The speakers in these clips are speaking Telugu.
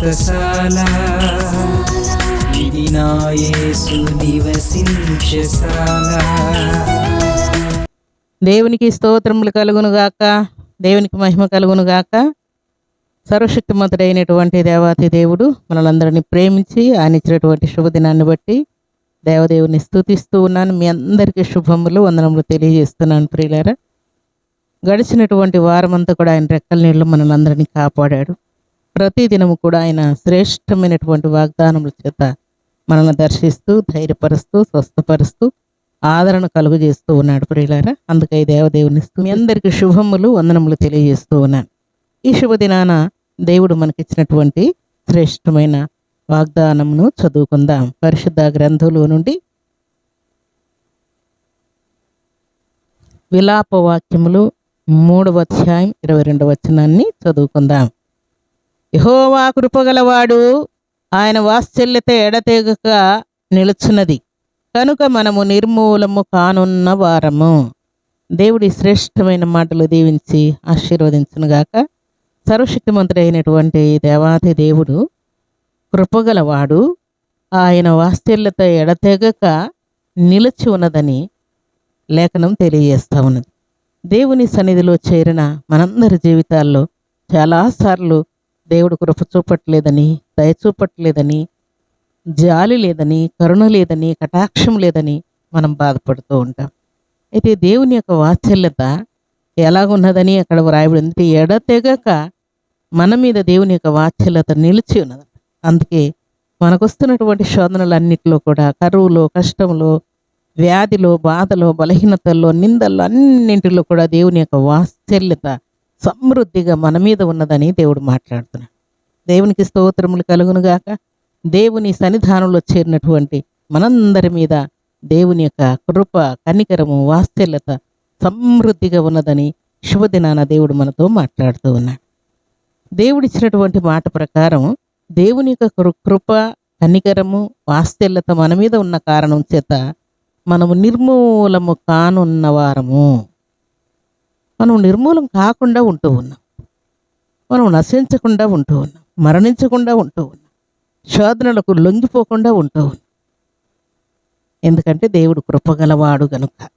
వ్రతశాల ఇది నివసించశాల దేవునికి స్తోత్రములు కలుగును గాక. దేవునికి మహిమ కలుగును గాక. సర్వశక్తిమంతుడైనటువంటి దేవాతి దేవుడు మనలందరినీ ప్రేమించి ఆయన ఇచ్చినటువంటి శుభదినాన్ని బట్టి దేవదేవుని స్తుతిస్తూ ఉన్నాను. మీ అందరికీ శుభములు వందనములు తెలియజేస్తున్నాను ప్రియులారా. గడిచినటువంటి వారమంతా కూడా ఆయన రెక్కల నీళ్ళు మనలందరినీ కాపాడాడు. ప్రతి దినము కూడా ఆయన శ్రేష్టమైనటువంటి వాగ్దానముల చేత మనల్ని దర్శిస్తూ ధైర్యపరుస్తూ స్వస్థపరుస్తూ ఆదరణ కలుగు చేస్తూ ఉన్నాడు ప్రియులారా. అందుకై దేవదేవుని మీ అందరికీ శుభములు వందనములు తెలియజేస్తూ ఉన్నాను. ఈ శుభదినాన దేవుడు మనకిచ్చినటువంటి శ్రేష్టమైన వాగ్దానమును చదువుకుందాం. పరిశుద్ధ గ్రంథంలో నుండి విలాప వాక్యములు మూడవ అధ్యాయం ఇరవై రెండవ వచనాన్ని చదువుకుందాం. యహోవా కృపగలవాడు ఆయన వాత్సల్యత ఎడతెగక నిలుచున్నది. కనుక మనము నిర్మూలము కానున్న వారము. దేవుడి శ్రేష్టమైన మాటలు దీవించి ఆశీర్వదించునుగాక. సర్వశక్తిమంతుడైనటువంటి దేవాది దేవుడు కృపగలవాడు. ఆయన వాత్సల్యత ఎడతెగక నిలిచి ఉన్నదని లేఖనం తెలియజేస్తా ఉన్నది. దేవుని సన్నిధిలో చేరిన మనందరి జీవితాల్లో చాలాసార్లు దేవుడు కృప చూపట్లేదని దయ చూపట్లేదని జాలి లేదని కరుణ లేదని కటాక్షం లేదని మనం బాధపడుతూ ఉంటాం. అయితే దేవుని యొక్క వాత్సల్యత ఎలాగున్నదని అక్కడ వ్రాయబడింది ఎడతెగక మన మీద దేవుని యొక్క వాత్సల్యత నిలిచి ఉన్నది. అందుకే మనకొస్తున్నటువంటి శోధనలన్నిటిలో కూడా కరువులో కష్టంలో వ్యాధిలో బాధలో బలహీనతల్లో నిందల్లో అన్నింటిలో కూడా దేవుని యొక్క వాత్సల్యత సమృద్ధిగా మన మీద ఉన్నదని దేవుడు మాట్లాడుతున్నాడు. దేవునికి స్తోత్రములు కలుగునుగాక దేవుని సన్నిధానంలో చేరినటువంటి మనందరి మీద దేవుని యొక్క కృప కనికరము వాత్సల్యత సమృద్ధిగా ఉన్నదని శుభదినాన దేవుడు మనతో మాట్లాడుతూ ఉన్నాడు. దేవుడిచ్చినటువంటి మాట ప్రకారం దేవుని యొక్క కృ- కృప కనికరము వాత్సల్యత మన మీద ఉన్న కారణం చేత మనము నిర్మూలము కానున్న వారము. మనం నిర్మూలం కాకుండా ఉంటూ ఉన్నాం. మనం నశించకుండా ఉంటూ ఉన్నాం. మరణించకుండా ఉంటూ ఉన్నాం. శోధనలకు లొంగిపోకుండా ఉంటూ ఉన్నాం. ఎందుకంటే దేవుడు కృపగలవాడు గనుక.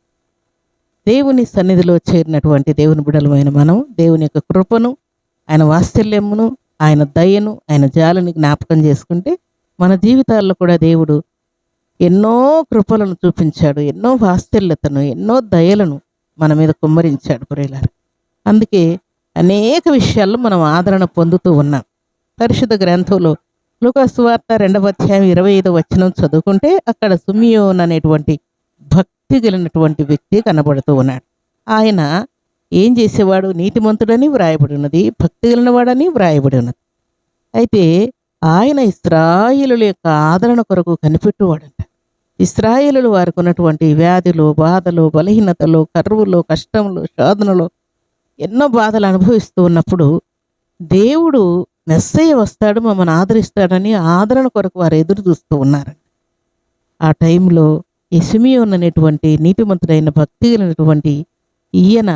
దేవుని సన్నిధిలో చేరినటువంటి దేవుని బిడలమైన మనం దేవుని యొక్క కృపను ఆయన వాత్సల్యమును ఆయన దయను ఆయన జాలని జ్ఞాపకం చేసుకుంటే మన జీవితాల్లో కూడా దేవుడు ఎన్నో కృపలను చూపించాడు ఎన్నో వాత్సల్యతను ఎన్నో దయలను మన మీద కుమ్మరించాడు ప్రియులారు అందుకే అనేక విషయాల్లో మనం ఆదరణ పొందుతూ ఉన్నాం. పరిశుద్ధ గ్రంథంలో లూకాసు వార్త రెండవ అధ్యాయం ఇరవై ఐదో వచనం చదువుకుంటే అక్కడ సుమియోన్ అనేటువంటి భక్తి కలిగినటువంటి వ్యక్తి కనబడుతూ ఉన్నాడు. ఆయన ఏం చేసేవాడు? నీతిమంతుడని వ్రాయబడి ఉన్నది భక్తి కలిగినవాడని వ్రాయబడి ఉన్నది. అయితే ఆయన ఇస్రాయిలు యొక్క ఆదరణ కొరకు కనిపెట్టువాడంట. ఇస్రాయేలు వారికి ఉన్నటువంటి వ్యాధులు బాధలు బలహీనతలు కరువులు కష్టములు శోధనలు ఎన్నో బాధలు అనుభవిస్తూ ఉన్నప్పుడు దేవుడు మెస్సయ్య వస్తాడు మమ్మల్ని ఆదరిస్తాడని ఆదరణ కొరకు వారు ఎదురు చూస్తూ ఉన్నారు. ఆ టైంలో ఇసుమియోన్ అనేటువంటి నీతిమంతుడైన భక్తి కలిగినటువంటి ఈయన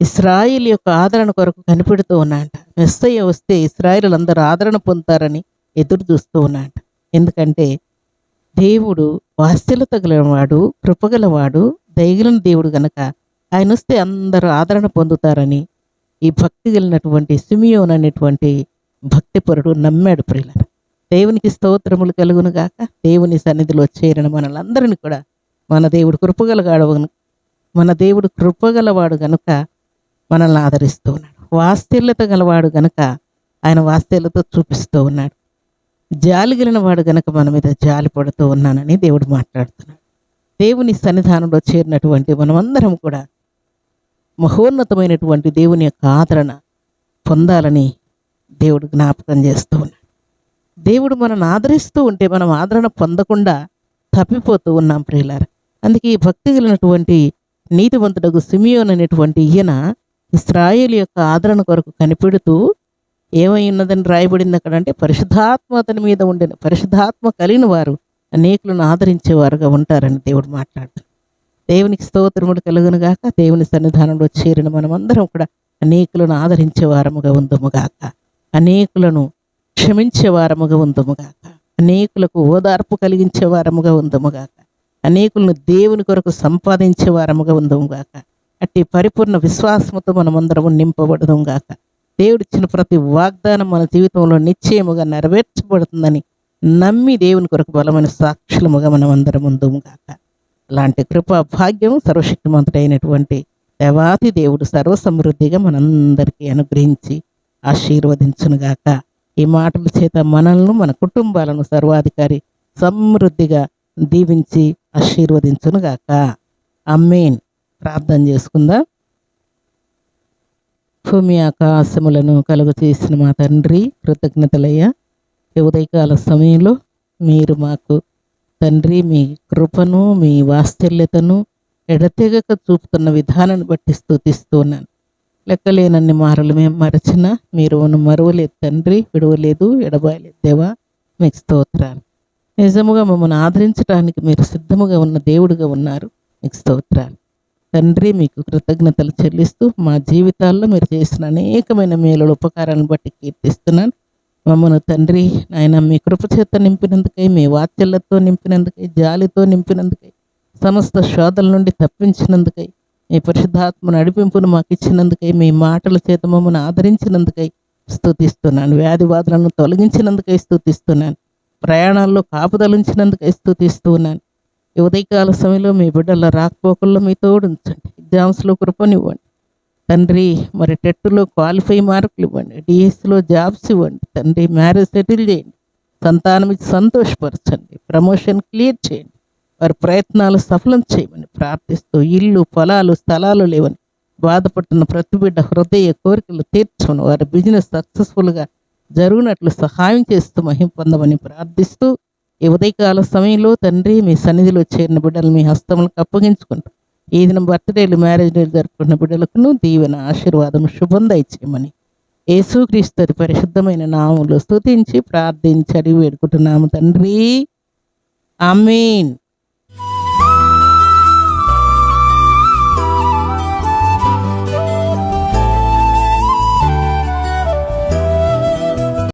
ఇస్రాయిల్ యొక్క ఆదరణ కొరకు కనిపెడుతూ ఉన్నాడు మెస్సయ్య వస్తే ఇస్రాయిల్ అందరూ ఆదరణ పొందుతారని ఎదురు చూస్తూ ఉన్నాడు ఎందుకంటే దేవుడు వాత్సల్యత గలవాడు కృపగలవాడు దయగలిన దేవుడు గనక ఆయన వస్తే అందరూ ఆదరణ పొందుతారని ఈ భక్తి కలిగినటువంటి సుమియోన్ అనేటువంటి భక్తిపరుడు నమ్మాడు ప్రియుల దేవునికి స్తోత్రములు కలుగును గాక. దేవుని సన్నిధిలో చేరిన మనలందరిని కూడా మన దేవుడు కృపగలగాడు మన దేవుడు కృపగలవాడు గనుక మనల్ని ఆదరిస్తూ ఉన్నాడు. వాస్తల్యత గలవాడు గనుక ఆయన వాస్తల్యత చూపిస్తూ ఉన్నాడు. జాలి కలిగిన వాడు గనక మన మీద జాలి పడుతూ ఉన్నానని దేవుడు మాట్లాడుతున్నాడు. దేవుని సన్నిధానంలో చేరినటువంటి మనమందరం కూడా మహోన్నతమైనటువంటి దేవుని యొక్క ఆదరణ పొందాలని దేవుడు జ్ఞాపకం చేస్తూ ఉన్నాడు. దేవుడు మనల్ని ఆదరిస్తూ ఉంటే మనం ఆదరణ పొందకుండా తప్పిపోతూ ఉన్నాం ప్రియులారు. అందుకే ఈ భక్తి కలిగినటువంటి నీతివంతుడకు సిమియోన్ అనేటువంటి ఈయన ఇస్రాయేల్ యొక్క ఆదరణ కొరకు కనిపెడుతూ ఏమై ఉన్నదని రాయబడింది అక్కడ అంటే పరిశుద్ధాత్మ అతని మీద ఉండిన పరిశుద్ధాత్మ కలిగిన వారు అనేకులను ఆదరించేవారుగా ఉంటారని దేవుడు మాట్లాడుతాడు దేవునికి స్తోత్రముడు కలుగును గాక దేవుని సన్నిధానంలో చేరిన మనమందరం కూడా అనేకులను ఆదరించే వారముగా ఉందము అనేకులను క్షమించే వారముగా ఉందముగాక అనేకులకు ఓదార్పు కలిగించే వారముగా ఉందముగాక అనేకులను దేవుని కొరకు సంపాదించే వారముగా ఉందముగాక అట్టి పరిపూర్ణ విశ్వాసముతో మనమందరము నింపబడదాం గాక. దేవుడిచ్చిన ప్రతి వాగ్దానం మన జీవితంలో నిశ్చయముగా నెరవేర్చబడుతుందని నమ్మి దేవుని కొరకు బలమైన సాక్షులముగా మనం అందరం ఉందము అలాంటి కృపా భాగ్యం సర్వశక్తిమంతుడైనటువంటి దేవాతి దేవుడు సర్వసమృద్ధిగా మనందరికీ అనుగ్రహించి ఆశీర్వదించునుగాక ఈ మాటల చేత మనల్ని మన కుటుంబాలను సర్వాధికారి సమృద్ధిగా దీవించి ఆశీర్వదించునుగాక అమ్మేన్ ప్రార్థన చేసుకుందాం. భూమి ఆకాశములను కలుగు చేసిన మా తండ్రి కృతజ్ఞతలయ్యా. ఈ ఉదయకాల సమయంలో మీరు మాకు తండ్రి మీ కృపను మీ వాత్సల్యతను ఎడతెగక చూపుతున్న విధానాన్ని బట్టి స్థుతిస్తున్నాను లెక్కలేనన్ని మారలు మేము మరచిన మీరు మరువలేదు తండ్రి విడవలేదు ఎడబాయలేదు దేవా మీకు స్తోత్రాలు. నిజముగా మమ్మల్ని ఆదరించడానికి మీరు సిద్ధముగా ఉన్న దేవుడుగా ఉన్నారు. మీకు స్తోత్రాలు. తండ్రి మీకు కృతజ్ఞతలు చెల్లిస్తూ మా జీవితాల్లో మీరు చేసిన అనేకమైన మేలుల ఉపకారాన్ని బట్టి కీర్తిస్తున్నాను. మమ్మను తండ్రి నాయన మీ కృపచేత నింపినందుకై మీ వాత్సల్యతో నింపినందుకై జాలితో నింపినందుకై సమస్త శోధల నుండి తప్పించినందుకై మీ పరిశుద్ధాత్మ నడిపింపును మాకు ఇచ్చినందుకై మీ మాటల చేత మమ్మల్ని ఆదరించినందుకై స్థుతిస్తున్నాను వ్యాధి బాధలను తొలగించినందుకై స్థుతిస్తున్నాను ప్రయాణాల్లో కాపుదలుంచినందుకై స్థుతిస్తున్నాను ఈ ఉదయకాల సమయంలో మీ బిడ్డల రాకపోకల్లో మీ తోడు ఉంచండి ఎగ్జామ్స్లో కృపనివ్వండి. తండ్రి మరి టెట్టులో క్వాలిఫై మార్కులు ఇవ్వండి. డిఎస్సిలో జాబ్స్ ఇవ్వండి. తండ్రి మ్యారేజ్ సెటిల్ చేయండి. సంతానం ఇచ్చి సంతోషపరచండి. ప్రమోషన్ క్లియర్ చేయండి. వారి ప్రయత్నాలు సఫలం చేయమని ప్రార్థిస్తూ ఇల్లు పొలాలు స్థలాలు లేవని బాధపడుతున్న ప్రతి బిడ్డ హృదయ కోరికలు తీర్చమని వారి బిజినెస్ సక్సెస్ఫుల్గా జరుగునట్లు సహాయం చేస్తూ మహిం పొందమని ప్రార్థిస్తూ ఈ ఉదయకాల సమయంలో తండ్రి మీ సన్నిధిలో చేరిన బిడ్డలు మీ హస్తములకు అప్పగించుకుంటూ ఈ దినం బర్త్డేలు మ్యారేజ్ డేలు జరుపుకున్న బిడ్డలకును దీవెన ఆశీర్వాదం శుభం దయచేయమని. యేసుక్రీస్తు పరిశుద్ధమైన నామంలో స్తుతించి ప్రార్థించి అడిగి వేడుకుంటున్నాము తండ్రి. అమీన్